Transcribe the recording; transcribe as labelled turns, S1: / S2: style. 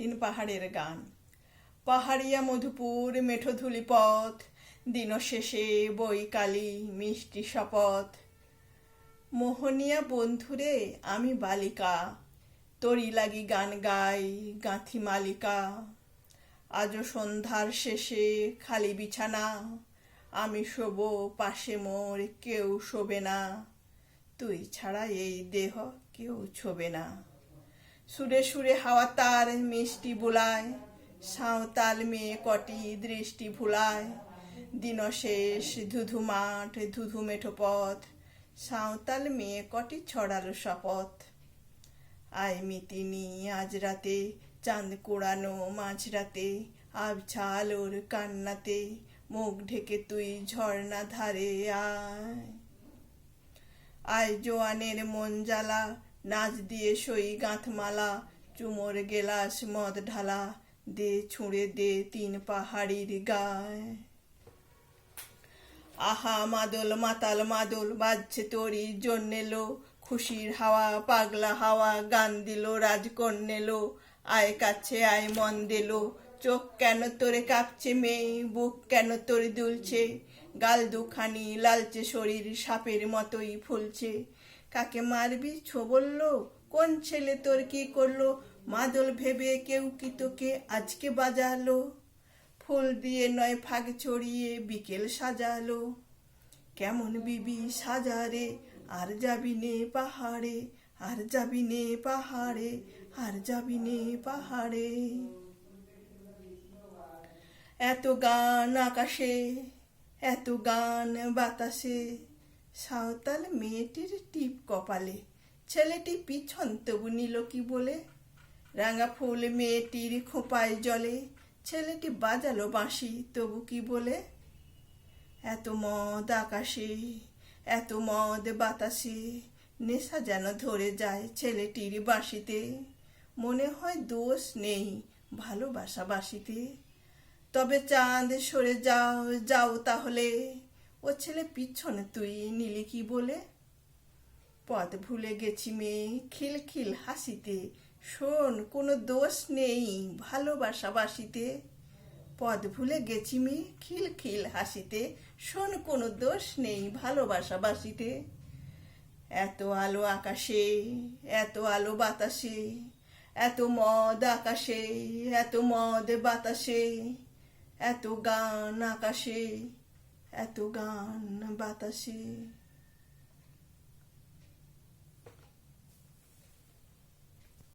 S1: তিন পাহাড়ের গান। পাহাড়িয়া মধুপুর মেঠোধুলি পথ দিন শেষে বৈকালি মিষ্টি শপথ। মোহনিয়া বন্ধুরে, আমি বালিকা, তরি লাগি গান গাই গাঁথি মালিকা। আজও সন্ধ্যার শেষে খালি বিছানা, আমি শোব পাশে মোর কেউ শোবে না। তুই ছাড়া এই দেহ কেউ ছোবে না। সুরে সুরে হাওয়া তার মিষ্টি বুলায় সাঁওতাল মেয়ে কটি দৃষ্টি ভুলায়। দিন শেষ, ধুধু মাঠ, ধুধু মেঠো পথ সাঁওতাল মেয়ে কটি ছড়ালো শপথ। আয় মিতিনি, আজ রাতে চাঁদ কোড়ানো মাঝরাতে আবছাল ওর কান্নাতে, মুখ ঢেকে তুই ঝর্ণা ধারে আয়। আয় জোয়ানের মন জ্বালা নাচ দিয়ে সই গাঁথমালা, চুমোর গেলাস মদ ঢালা, দে ছুঁড়ে দে তিন পাহাড়ির গায়। আহা মাদল, মাতাল মাদল, বাজছে তোরই জন্যেলো খুশির হাওয়া, পাগলা হাওয়া, গান দিল রাজকন্যেলো আয় কাছে, আয় মন দিলো। চোখ কেন তোরে কাঁপছে মেয়ে, বুক কেন তোরে দুলছে? গাল দুখানি, লালচে শরীর, সাপের মতোই ফুলছে। কাকে মারবি ছো বলল কোন ছেলে তোর কি করল? মাদল ভেবে কেউ কি তোকে আজকে বাজালো? ফুল দিয়ে নয় ফাগ ছড়িয়ে বিকেল সাজালো। কেমন বিবি সাজারে আর যাবি নে পাহাড়ে, আর যাবি নে পাহাড়ে, আর যাবি নে পাহাড়ে। এত গান আকাশে, এত গান বাতাসে সাঁওতাল মেয়েটির টিপ কপালে। ছেলেটি পিছন তবু নিল কি বলে? রাঙা ফুল মেয়েটির খোঁপায় জলে। ছেলেটি বাজালো বাঁশি, তবু কি বলে? এত মদ আকাশে, এত মদ বাতাসে, নেশা যেন ধরে যায় ছেলেটির বাঁশিতে। মনে হয় দোষ নেই ভালোবাসা বাসিতে তবে চাঁদ সরে যাও যাও তাহলে। ও ছেলে পিছনে তুই নিলি কি বলে? পথ ভুলে গেছি মেয়ে খিলখিল হাসিতে। শোন, কোনো দোষ নেই ভালোবাসা বাসিতে। পদ ভুলে গেছি মেয়ে খিলখিল হাসিতে। শোন, কোনো দোষ নেই ভালোবাসা বাসিতে। এত আলো আকাশে, এত আলো বাতাসে, এত মদ আকাশে, এত মদ বাতাসে, এত গান আকাশে। এত গান বাতাসে